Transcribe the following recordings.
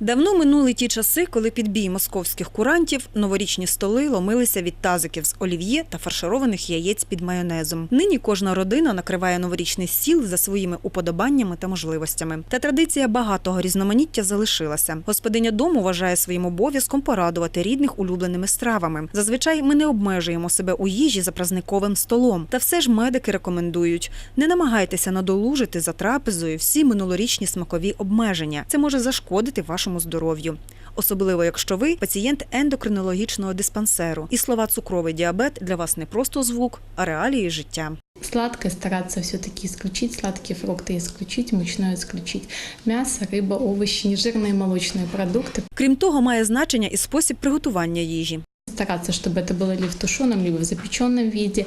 Давно минули ті часи, коли під бій московських курантів новорічні столи ломилися від тазиків з олів'є та фаршированих яєць під майонезом. Нині кожна родина накриває новорічний стіл за своїми уподобаннями та можливостями. Та традиція багатого різноманіття залишилася. Господиня дому вважає своїм обов'язком порадувати рідних улюбленими стравами. Зазвичай ми не обмежуємо себе у їжі за празниковим столом. Та все ж медики рекомендують: не намагайтеся надолужити за трапезою всі минулорічні смакові обмеження. Це може зашкодити вашому здоров'ю. Особливо, якщо ви пацієнт ендокринологічного диспансеру, і слова цукровий діабет для вас не просто звук, а реалії життя. Сладкое стараться все-таки исключить, сладкие фрукты исключить, мучное исключить. Мясо, рыба, овощи, нежирные молочные продукты. Крім того, має значення і спосіб приготування їжі. Стараться, чтобы это было либо в тушеном, либо в запеченном виде,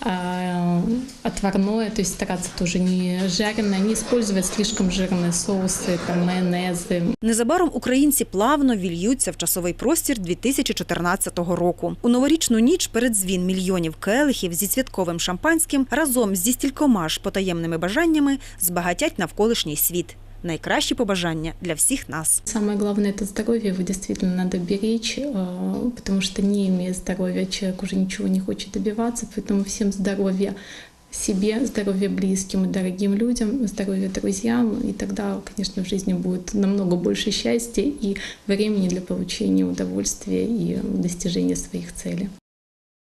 а, отварное, то есть стараться тоже не жареное, не использовать слишком жирные соусы, там, майонезы, Незабаром українці плавно вільються в часовий простір 2014 року. У новорічну ніч передзвін мільйонів келихів зі святковим шампанським разом зі стількома ж потаємними бажаннями збагатять навколишній світ. Найкращі побажання для всіх нас. Самое главное это здоровье, его действительно надо беречь, э, потому что не имея здоровья, человек уже ничего не хочет добиваться, поэтому всем здоровья себе, здоровья близким и дорогим людям, здоровья друзьям, и тогда, конечно, в жизни будет намного больше счастья и времени для получения удовольствия и достижения своих целей.